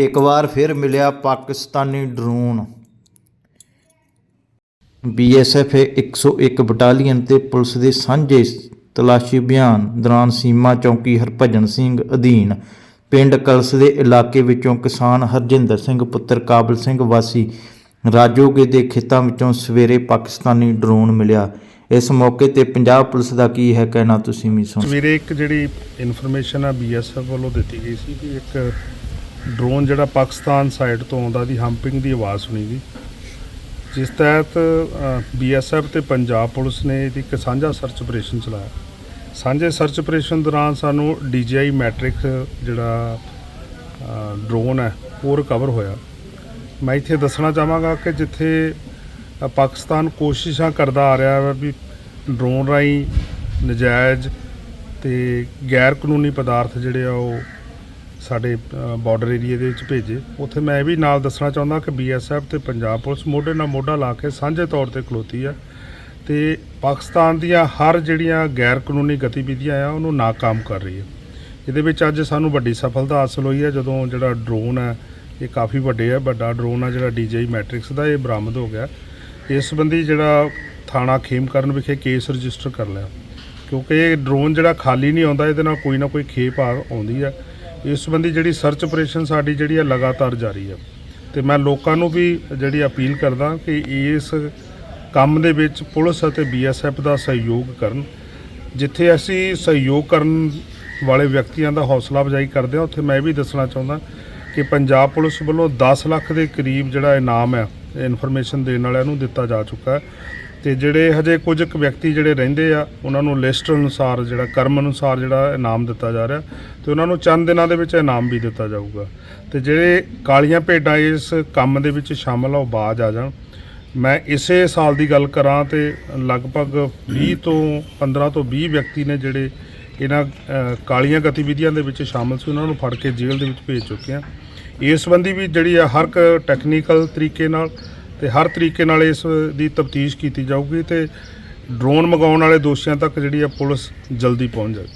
ਇੱਕ ਵਾਰ ਫਿਰ ਮਿਲਿਆ ਪਾਕਿਸਤਾਨੀ ਡਰੋਨ। ਬੀਐਸਐਫ 101 ਬਟਾਲੀਅਨ ਤੇ ਪੁਲਿਸ ਦੇ ਸਾਂਝੇ ਤਲਾਸ਼ੀ ਅਭਿਆਨ ਦੌਰਾਨ ਸੀਮਾ ਚੌਕੀ ਹਰਭਜਨ ਸਿੰਘ ਅਧੀਨ ਪਿੰਡ ਕਲਸ ਦੇ ਇਲਾਕੇ ਵਿੱਚੋਂ ਕਿਸਾਨ ਹਰਜਿੰਦਰ ਸਿੰਘ, ਪੁੱਤਰ ਕਾਬਲ ਸਿੰਘ ਵਾਸੀ ਰਾਜੋਗੇ ਦੇ ਖੇਤਾਂ ਵਿੱਚੋਂ ਸਵੇਰੇ ਪਾਕਿਸਤਾਨੀ ਡਰੋਨ ਮਿਲਿਆ। ਇਸ ਮੌਕੇ ਤੇ ਪੰਜਾਬ ਪੁਲਿਸ ਦਾ ਕੀ ਹੈ ਕਹਿਣਾ ਤੁਸੀਂ ਵੀ ਸੁਣੋ ਸਵੇਰੇ ਇੱਕ ਜਿਹੜੀ ਇਨਫੋਰਮੇਸ਼ਨ ਆ ਬੀਐਸਐਫ ਵੱਲੋਂ ਦਿੱਤੀ ਗਈ ਸੀ ਕਿ ਇੱਕ ਡਰੋਨ ਜਿਹੜਾ ਪਾਕਿਸਤਾਨ ਸਾਈਡ ਤੋਂ ਆਉਂਦਾ ਦੀ ਹੰਪਿੰਗ ਦੀ ਆਵਾਜ਼ ਸੁਣੀ ਗਈ ਜਿਸ ਤਹਿਤ ਬੀਐਸਐਫ ਤੇ ਪੰਜਾਬ ਪੁਲਿਸ ਨੇ ਇਹਦੀ ਇੱਕ ਸਾਂਝਾ ਸਰਚ ਆਪਰੇਸ਼ਨ ਚਲਾਇਆ। ਸਾਂਝੇ ਸਰਚ ਆਪਰੇਸ਼ਨ ਦੌਰਾਨ ਸਾਨੂੰ ਡੀਜੀਆਈ ਮੈਟ੍ਰਿਕ ਜਿਹੜਾ ਡਰੋਨ ਹੈ, ਉਹ ਰਿਕਵਰ ਹੋਇਆ। ਮੈਂ ਇੱਥੇ ਦੱਸਣਾ ਚਾਹਾਂਗਾ ਕਿ ਜਿੱਥੇ ਪਾਕਿਸਤਾਨ ਕੋਸ਼ਿਸ਼ਾਂ ਕਰਦਾ ਆ ਰਿਹਾ ਹੈ ਵੀ ਡਰੋਨ ਰਾਹੀਂ ਨਜਾਇਜ਼ ਤੇ ਗੈਰ ਕਾਨੂੰਨੀ ਪਦਾਰਥ ਜਿਹੜੇ ਆ ਉਹ ਸਾਡੇ ਬਾਰਡਰ ਏਰੀਆ ਦੇ ਵਿੱਚ ਭੇਜੇ। ਉੱਥੇ ਮੈਂ ਇਹ ਵੀ ਨਾਲ ਦੱਸਣਾ ਚਾਹੁੰਦਾ ਕਿ ਬੀਐਸਐਫ ਤੇ ਪੰਜਾਬ ਪੁਲਿਸ ਮੋਢੇ ਨਾਲ ਮੋਢਾ ਲਾ ਕੇ ਸਾਂਝੇ ਤੌਰ ਤੇ ਖਲੋਤੀ ਆ। ਤੇ ਪਾਕਿਸਤਾਨ ਦੀਆਂ ਹਰ ਜਿਹੜੀਆਂ ਗੈਰ ਕਾਨੂੰਨੀ ਗਤੀਵਿਧੀਆਂ ਆ, ਉਹਨੂੰ ਨਾਕਾਮ ਕਰ ਰਹੀ ਹੈ ਇਹਦੇ ਵਿੱਚ ਅੱਜ ਸਾਨੂੰ ਵੱਡੀ ਸਫਲਤਾ ਹਾਸਲ ਹੋਈ ਹੈ ਜਦੋਂ ਜਿਹੜਾ ਡਰੋਨ ਹੈ ਇਹ ਕਾਫੀ ਵੱਡੇ ਆ, ਵੱਡਾ ਡਰੋਨ ਆ, ਜਿਹੜਾ ਡੀਜੇ ਮੈਟ੍ਰਿਕਸ ਦਾ ਇਹ ਬਰਾਮਦ ਹੋ ਗਿਆ। ਇਸ ਸੰਬੰਧੀ ਜਿਹੜਾ ਥਾਣਾ ਖੇਮਕਰਨ ਵਿਖੇ ਕੇਸ ਰਜਿਸਟਰ ਕਰ ਲਿਆ। ਕਿਉਂਕਿ ਇਹ ਡਰੋਨ ਜਿਹੜਾ ਖਾਲੀ ਨਹੀਂ ਆਉਂਦਾ, ਇਹਦੇ ਨਾਲ ਕੋਈ ਨਾ ਕੋਈ ਖੇਪ ਆ, ਆਉਂਦੀ ਹੈ ਇਸ ਸੰਬੰਧੀ ਜਿਹੜੀ ਸਰਚ ਆਪਰੇਸ਼ਨ ਸਾਡੀ ਜਿਹੜੀ ਆ ਲਗਾਤਾਰ ਜਾਰੀ ਹੈ। ਤੇ ਮੈਂ ਲੋਕਾਂ ਨੂੰ ਵੀ ਜਿਹੜੀ ਅਪੀਲ ਕਰਦਾ ਕਿ ਇਸ ਕੰਮ ਦੇ ਵਿੱਚ ਪੁਲਿਸ ਅਤੇ ਬੀਐਸਐਫ ਦਾ ਸਹਿਯੋਗ ਕਰਨ। ਜਿੱਥੇ ਅਸੀਂ ਸਹਿਯੋਗ ਕਰਨ ਵਾਲੇ ਵਿਅਕਤੀਆਂ ਦਾ ਹੌਸਲਾ ਅਫਜ਼ਾਈ ਕਰਦੇ ਹਾਂ, ਉੱਥੇ ਮੈਂ ਇਹ ਵੀ ਦੱਸਣਾ ਚਾਹੁੰਦਾ ਕਿ ਪੰਜਾਬ ਪੁਲਿਸ ਵੱਲੋਂ 10 ਲੱਖ ਦੇ ਕਰੀਬ ਜਿਹੜਾ ਇਨਾਮ ਹੈ ਇਨਫੋਰਮੇਸ਼ਨ ਦੇਣ ਵਾਲਿਆਂ ਨੂੰ ਦਿੱਤਾ ਜਾ ਚੁੱਕਾ ਹੈ। ਤੇ ਜਿਹੜੇ ਹਜੇ ਕੁਝ ਕੁ ਵਿਅਕਤੀ ਜਿਹੜੇ ਰਹਿੰਦੇ ਆ, ਉਹਨਾਂ ਨੂੰ ਲਿਸਟ ਅਨੁਸਾਰ ਜਿਹੜਾ ਕਰਮ ਅਨੁਸਾਰ ਜਿਹੜਾ ਇਨਾਮ ਦਿੱਤਾ ਜਾ ਰਿਹਾ ਤੇ ਉਹਨਾਂ ਨੂੰ ਚੰਦ ਦਿਨਾਂ ਦੇ ਵਿੱਚ ਇਨਾਮ ਵੀ ਦਿੱਤਾ ਜਾਊਗਾ। ਤੇ ਜਿਹੜੇ ਕਾਲੀਆਂ ਭੇਡਾਂ ਇਸ ਕੰਮ ਦੇ ਵਿੱਚ ਸ਼ਾਮਲ ਆ, ਉਹ ਬਾਜ ਆ ਜਾਣ। ਮੈਂ ਇਸੇ ਸਾਲ ਦੀ ਗੱਲ ਕਰਾਂ ਤੇ ਲਗਭਗ 20 ਤੋਂ 15 ਤੋਂ 20 ਵਿਅਕਤੀ ਨੇ ਜਿਹੜੇ ਇਹਨਾਂ ਕਾਲੀਆਂ ਗਤੀਵਿਧੀਆਂ ਦੇ ਵਿੱਚ ਸ਼ਾਮਲ ਸੀ, ਉਹਨਾਂ ਨੂੰ ਫੜ ਕੇ ਜੇਲ੍ਹ ਦੇ ਵਿੱਚ ਭੇਜ ਚੁੱਕੇ ਆ। ਇਸ ਸੰਬੰਧੀ ਵੀ ਜਿਹੜੀ ਆ ਹਰ ਇੱਕ ਟੈਕਨੀਕਲ ਤਰੀਕੇ ਨਾਲ ਤੇ ਹਰ ਤਰੀਕੇ ਨਾਲ ਇਸ ਦੀ ਤਫਤੀਸ਼ ਕੀਤੀ ਜਾਊਗੀ ਤੇ ਡਰੋਨ ਮੰਗਾਉਣ ਵਾਲੇ ਦੋਸ਼ੀਆਂ ਤੱਕ ਜਿਹੜੀ ਆ ਪੁਲਿਸ ਜਲਦੀ ਪਹੁੰਚ ਜਾਵੇ